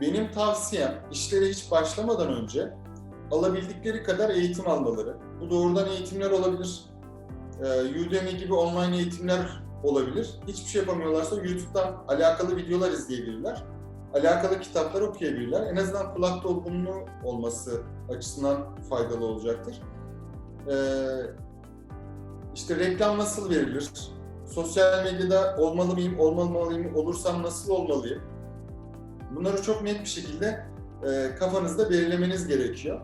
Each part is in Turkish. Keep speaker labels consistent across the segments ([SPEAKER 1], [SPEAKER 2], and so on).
[SPEAKER 1] benim tavsiyem işlere hiç başlamadan önce alabildikleri kadar eğitim almaları. Bu doğrudan eğitimler olabilir. Ee, Udemy gibi online eğitimler olabilir. Hiçbir şey yapamıyorlarsa YouTube'dan alakalı videolar izleyebilirler. Alakalı kitaplar okuyabilirler. En azından kulak dolgunluğu olması açısından faydalı olacaktır. Ee, işte reklam nasıl verilir? Sosyal medyada olmalı mıyım, olmamalıyım, olursam nasıl olmalıyım? Bunları çok net bir şekilde e, kafanızda belirlemeniz gerekiyor.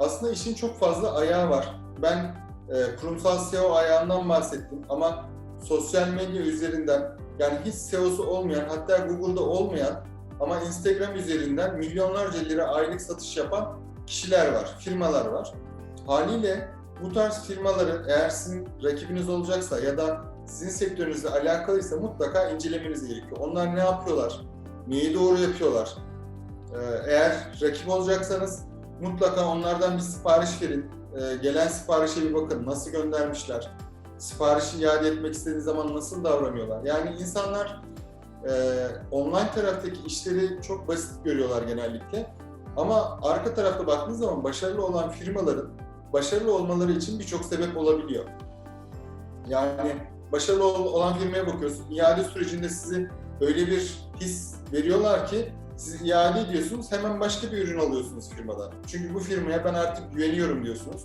[SPEAKER 1] Aslında işin çok fazla ayağı var. Ben e, kurumsal SEO ayağından bahsettim ama sosyal medya üzerinden yani hiç SEO'su olmayan hatta Google'da olmayan ama Instagram üzerinden milyonlarca lira aylık satış yapan kişiler var, firmalar var. Haliyle bu tarz firmaları eğer sizin rakibiniz olacaksa ya da sizin sektörünüzle alakalıysa mutlaka incelemeniz gerekiyor. Onlar ne yapıyorlar? Neyi doğru yapıyorlar? Ee, Eğer rakip olacaksanız mutlaka onlardan bir sipariş verin. Ee, Gelen siparişe bir bakın. Nasıl göndermişler? Siparişi iade etmek istediğiniz zaman nasıl davranıyorlar? Yani insanlar e, online taraftaki işleri çok basit görüyorlar genellikle. Ama arka tarafta baktığınız zaman başarılı olan firmaların başarılı olmaları için birçok sebep olabiliyor. Yani başarılı ol- olan firmaya bakıyorsun, iade sürecinde sizi öyle bir his veriyorlar ki siz iade ediyorsunuz, hemen başka bir ürün alıyorsunuz firmadan. Çünkü bu firmaya ben artık güveniyorum diyorsunuz.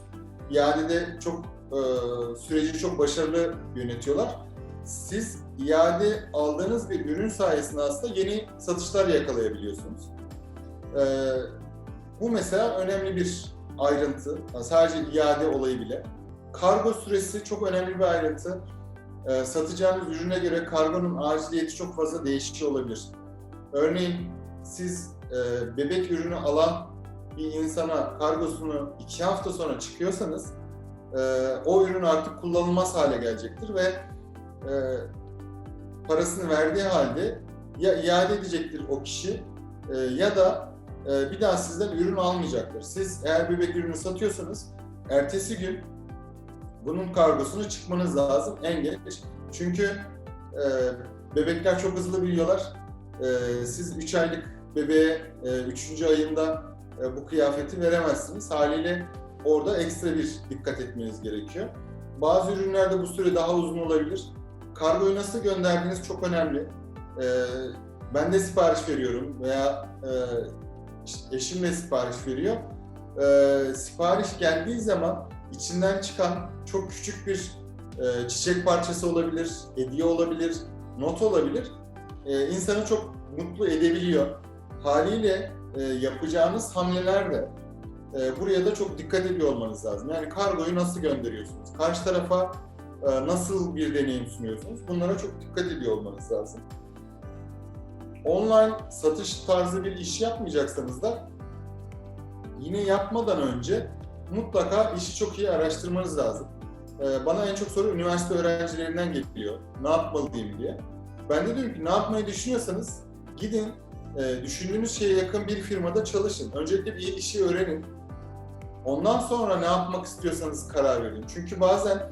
[SPEAKER 1] İadede çok e, süreci çok başarılı yönetiyorlar. Siz iade aldığınız bir ürün sayesinde aslında yeni satışlar yakalayabiliyorsunuz. E, bu mesela önemli bir ayrıntı. Yani sadece iade olayı bile. Kargo süresi çok önemli bir ayrıntı. Ee, satacağınız ürüne göre kargonun aciliyeti çok fazla değişiyor olabilir. Örneğin siz e, bebek ürünü alan bir insana kargosunu iki hafta sonra çıkıyorsanız e, o ürün artık kullanılmaz hale gelecektir ve e, parasını verdiği halde ya iade edecektir o kişi ya da bir daha sizden ürün almayacaktır. Siz eğer bebek ürünü satıyorsanız ertesi gün bunun kargosunu çıkmanız lazım en geç. Çünkü e, bebekler çok hızlı büyüyorlar. E, siz 3 aylık bebeğe 3. ayında e, bu kıyafeti veremezsiniz. Haliyle orada ekstra bir dikkat etmeniz gerekiyor. Bazı ürünlerde bu süre daha uzun olabilir. Kargoyu nasıl gönderdiğiniz çok önemli. E, ben de sipariş veriyorum veya e, eşim de sipariş veriyor. E, sipariş geldiği zaman içinden çıkan çok küçük bir e, çiçek parçası olabilir, hediye olabilir, not olabilir. E, insanı çok mutlu edebiliyor. Haliyle e, yapacağınız hamlelerde e, buraya da çok dikkat ediyor olmanız lazım. Yani kargoyu nasıl gönderiyorsunuz? Karşı tarafa e, nasıl bir deneyim sunuyorsunuz? Bunlara çok dikkat ediyor olmanız lazım. Online satış tarzı bir iş yapmayacaksanız da yine yapmadan önce mutlaka işi çok iyi araştırmanız lazım. Ee, bana en çok soru üniversite öğrencilerinden geliyor. Ne yapmalıyım diye. Ben de diyorum ki ne yapmayı düşünüyorsanız gidin e, düşündüğünüz şeye yakın bir firmada çalışın. Öncelikle bir işi öğrenin. Ondan sonra ne yapmak istiyorsanız karar verin. Çünkü bazen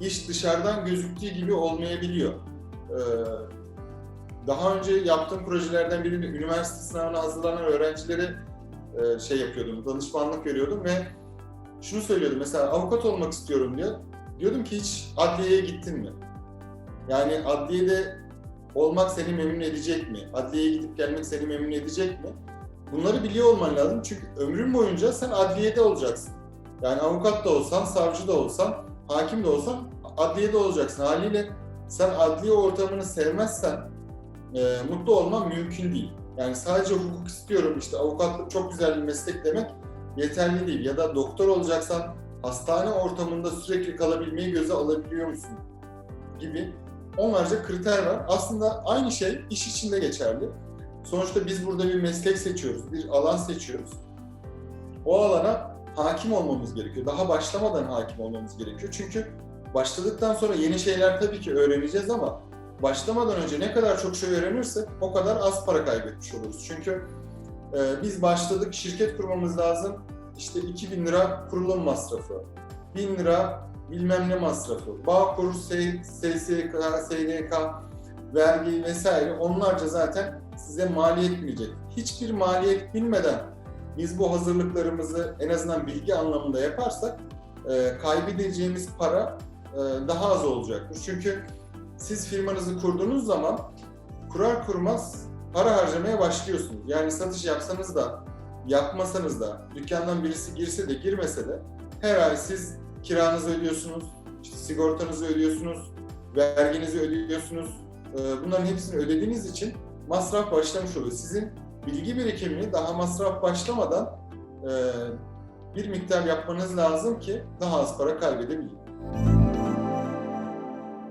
[SPEAKER 1] iş dışarıdan gözüktüğü gibi olmayabiliyor. Ee, daha önce yaptığım projelerden birinde üniversite sınavına hazırlanan öğrencilere e, şey yapıyordum, danışmanlık veriyordum ve şunu söylüyordum mesela avukat olmak istiyorum diyor. Diyordum ki hiç adliyeye gittin mi? Yani adliyede olmak seni memnun edecek mi? Adliyeye gidip gelmek seni memnun edecek mi? Bunları biliyor olman lazım çünkü ömrün boyunca sen adliyede olacaksın. Yani avukat da olsan, savcı da olsan, hakim de olsan adliyede olacaksın. Haliyle sen adliye ortamını sevmezsen e, mutlu olman mümkün değil. Yani sadece hukuk istiyorum, işte avukatlık çok güzel bir meslek demek yeterli değil. Ya da doktor olacaksan hastane ortamında sürekli kalabilmeyi göze alabiliyor musun? Gibi onlarca kriter var. Aslında aynı şey iş içinde geçerli. Sonuçta biz burada bir meslek seçiyoruz, bir alan seçiyoruz. O alana hakim olmamız gerekiyor. Daha başlamadan hakim olmamız gerekiyor. Çünkü başladıktan sonra yeni şeyler tabii ki öğreneceğiz ama başlamadan önce ne kadar çok şey öğrenirsek o kadar az para kaybetmiş oluruz. Çünkü e, biz başladık, şirket kurmamız lazım. İşte 2000 lira kurulum masrafı, 1000 lira bilmem ne masrafı, Bağkur, SSK, SGK, vergi vesaire onlarca zaten size maliyet binecek. Hiçbir maliyet binmeden biz bu hazırlıklarımızı en azından bilgi anlamında yaparsak e, kaybedeceğimiz para e, daha az olacaktır. Çünkü siz firmanızı kurduğunuz zaman kurar kurmaz para harcamaya başlıyorsunuz. Yani satış yapsanız da yapmasanız da dükkandan birisi girse de girmese de her ay siz kiranızı ödüyorsunuz, sigortanızı ödüyorsunuz, verginizi ödüyorsunuz. Ee, Bunların hepsini ödediğiniz için masraf başlamış oluyor. Sizin bilgi birikimini daha masraf başlamadan e, bir miktar yapmanız lazım ki daha az para kaybedebilin.